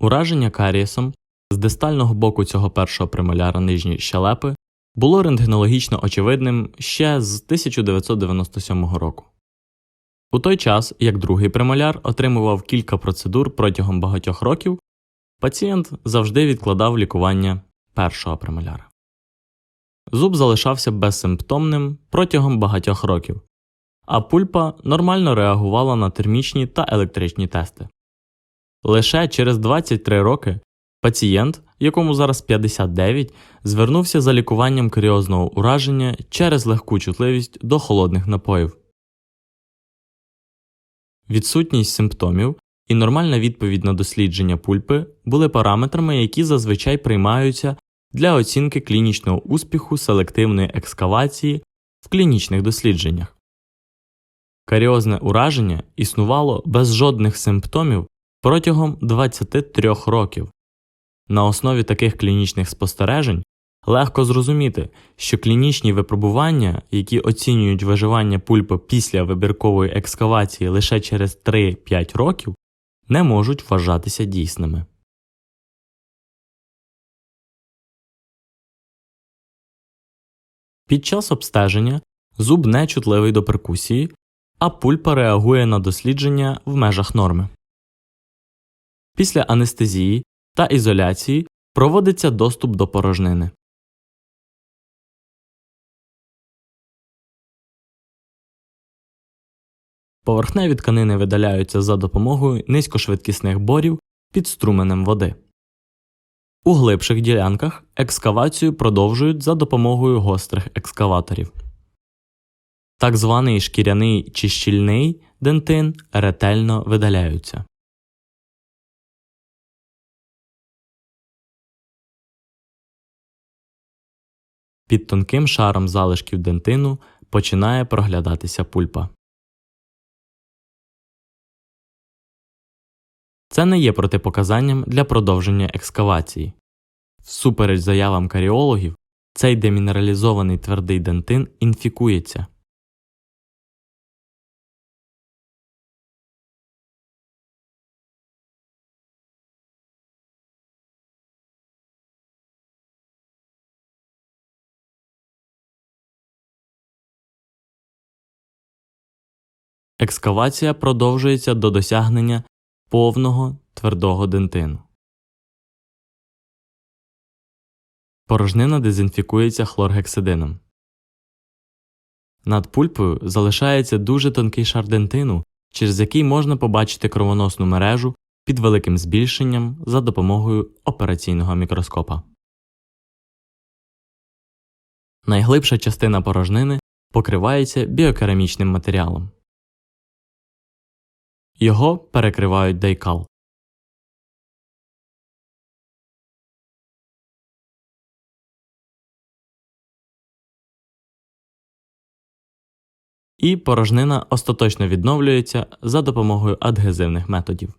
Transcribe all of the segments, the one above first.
Ураження карієсом з дистального боку цього першого премоляра нижньої щелепи було рентгенологічно очевидним ще з 1997 року. У той час, як другий премоляр отримував кілька процедур протягом багатьох років, пацієнт завжди відкладав лікування першого премоляра. Зуб залишався безсимптомним протягом багатьох років, а пульпа нормально реагувала на термічні та електричні тести. Лише через 23 роки пацієнт, якому зараз 59, звернувся за лікуванням каріозного ураження через легку чутливість до холодних напоїв. Відсутність симптомів і нормальна відповідь на дослідження пульпи були параметрами, які зазвичай приймаються для оцінки клінічного успіху селективної екскавації в клінічних дослідженнях. Каріозне ураження існувало без жодних симптомів протягом 23 років. На основі таких клінічних спостережень легко зрозуміти, що клінічні випробування, які оцінюють виживання пульпи після вибіркової екскавації лише через 3-5 років, не можуть вважатися дійсними. Під час обстеження зуб не чутливий до перкусії, а пульпа реагує на дослідження в межах норми. Після анестезії та ізоляції проводиться доступ до порожнини. Поверхневі тканини видаляються за допомогою низькошвидкісних борів під струменем води. У глибших ділянках екскавацію продовжують за допомогою гострих екскаваторів. Так званий шкіряний чи щільний дентин ретельно видаляються. Під тонким шаром залишків дентину починає проглядатися пульпа. Це не є протипоказанням для продовження екскавації. Всупереч заявам каріологів, цей демінералізований твердий дентин інфікується. Екскавація продовжується до досягнення повного твердого дентину. Порожнина дезінфікується хлоргексидином. Над пульпою залишається дуже тонкий шар дентину, через який можна побачити кровоносну мережу під великим збільшенням за допомогою операційного мікроскопа. Найглибша частина порожнини покривається біокерамічним матеріалом. Його перекривають дейкал. І порожнина остаточно відновлюється за допомогою адгезивних методів.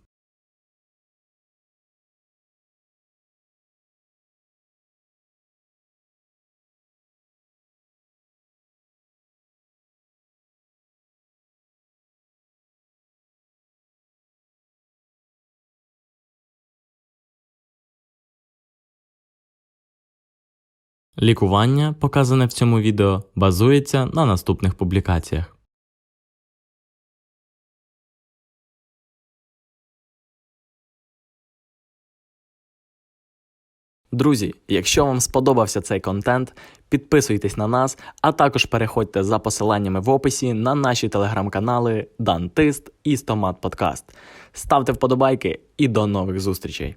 Лікування, показане в цьому відео, базується на наступних публікаціях. Друзі, якщо вам сподобався цей контент, підписуйтесь на нас, а також переходьте за посиланнями в описі на наші телеграм-канали Дантист і Стомат Подкаст. Ставте вподобайки і до нових зустрічей!